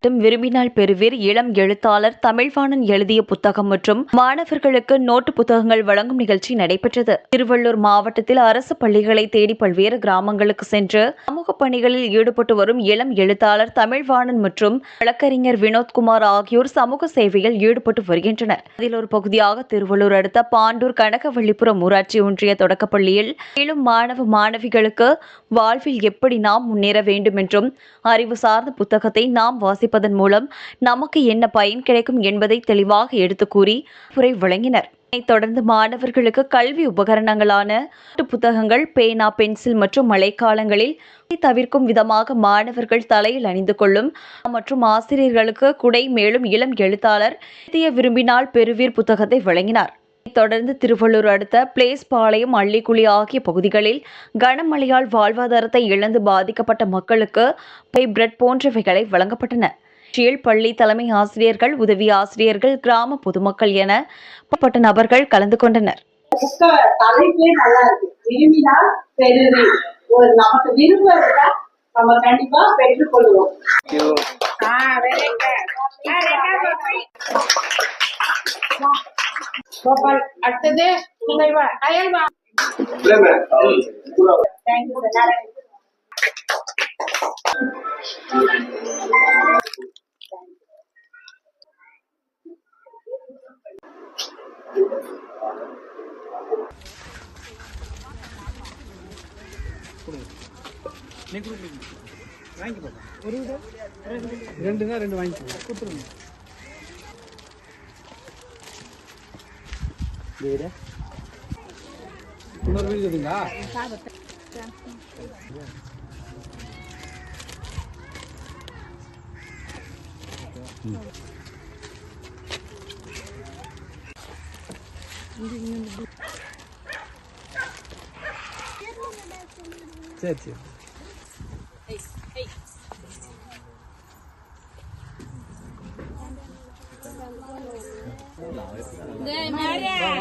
மட்டும் விரும்பினால் பெறுவீர். இளம் எழுத்தாளர் தமிழ்வாணன் எழுதிய புத்தகம் மற்றும் மாணவர்களுக்கு நோட்டு புத்தகங்கள் வழங்கும் நிகழ்ச்சி நடைபெற்றது. திருவள்ளூர் மாவட்டத்தில் அரசு பள்ளிகளை தேடி பல்வேறு கிராமங்களுக்கு சென்று சமூக பணிகளில் ஈடுபட்டு வரும் இளம் எழுத்தாளர் தமிழ்வாணன் மற்றும் வழக்கறிஞர் வினோத்குமார் ஆகியோர் சமூக சேவையில் ஈடுபட்டு வருகின்றனர். அதில் ஒரு பகுதியாக திருவள்ளூர் அடுத்த பாண்டூர் கனகவள்ளிபுரம் ஊராட்சி ஒன்றிய தொடக்கப்பள்ளியில் மேலும் மாணவ மாணவிகளுக்கு வாழ்வில் எப்படி நாம் முன்னேற வேண்டும் என்றும் அறிவு சார்ந்த புத்தகத்தை நாம் வாசிப்பதன் மூலம் நமக்கு என்ன பயன் கிடைக்கும் என்பதை தெளிவாக எடுத்து கூறி உரை வழங்கினர். இதனைத் தொடர்ந்து மாணவர்களுக்கு கல்வி உபகரணங்களான புத்தகங்கள் பேனா பென்சில் மற்றும் மழைக்காலங்களில் தவிர்க்கும் விதமாக மாணவர்கள் தலையில் அணிந்து கொள்ளும் மற்றும் ஆசிரியர்களுக்கு குடை மேலும் இளம் எழுத்தாளர் எழுதிய விரும்பினால் பெருவீர் புத்தகத்தை வழங்கினார். தொடர்ந்து திருவள்ளூர் அடுத்த பிளேஸ் பாளையம் அள்ளிக்குழி ஆகிய பகுதிகளில் கனமழையால் வாழ்வாதாரத்தை இழந்து பாதிக்கப்பட்ட மக்களுக்கு பை பிரெட் போன்றவைகளை வழங்கப்பட்டன. நிகழ்ச்சியில் பள்ளி தலைமை ஆசிரியர்கள் உதவி ஆசிரியர்கள் கிராம பொதுமக்கள் என பட்ட நபர்கள் கலந்து கொண்டனர். தலைப்பே தேங்க்யூ சார் ரெண்டுனா ரெண்டு வாங்கிக்கோங்க கொடுத்துருங்க இன்னொரு வீடு இருக்குங்களா 再听。哎哎。对，Maria。